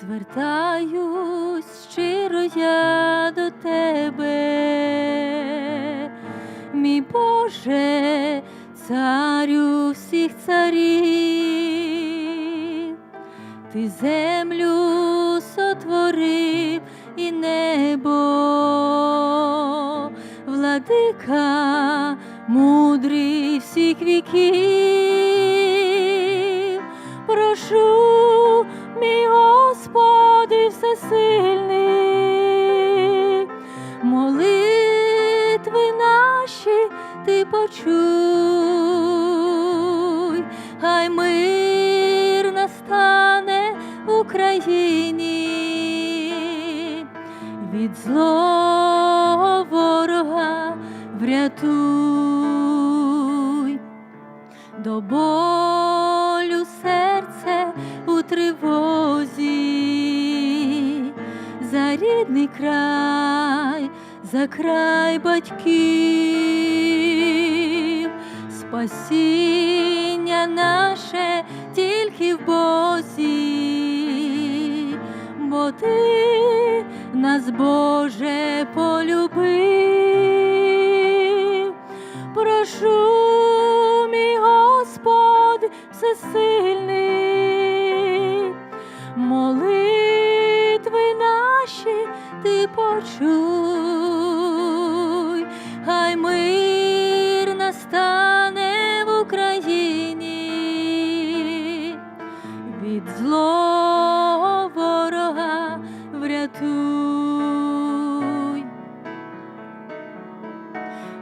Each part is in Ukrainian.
звертаюсь щиро я до тебе, мій Боже, царю всіх царів, ти землю сотворив і небо, владика мудрий всіх віків, прошу, Господи всесильний, молитви наші ти почуй, хай мир настане в Україні, від злого ворога врятуй. До рідний край, за край батьків, спасіння наше тільки в Бозі, бо ти нас, Боже, полюбив. Прошу, мій Господь всесильний, почуй, хай мир настане в Україні, від злого ворога врятуй.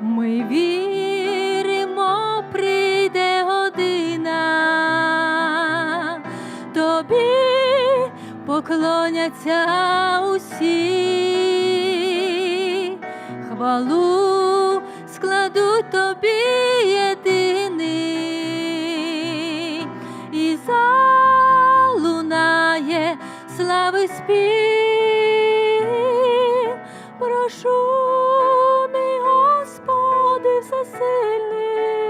Ми віримо, прийде година, тобі поклоняться усі, слави спів. Прошу, мій Господи всесильний,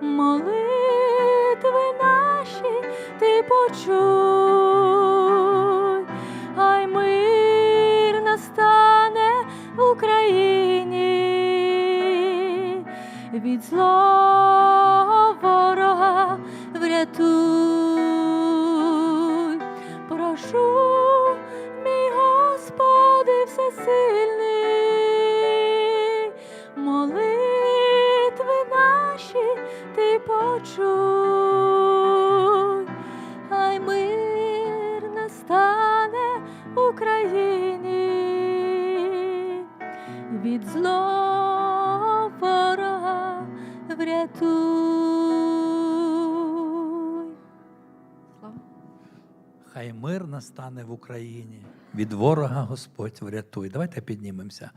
молитви наші ти почуй, хай мир настане в Україні, від злого ти почуй, хай мир настане Україні, від злого ворога врятуй. Хай мир настане в Україні. Від ворога Господь врятуй. Давайте піднімемося.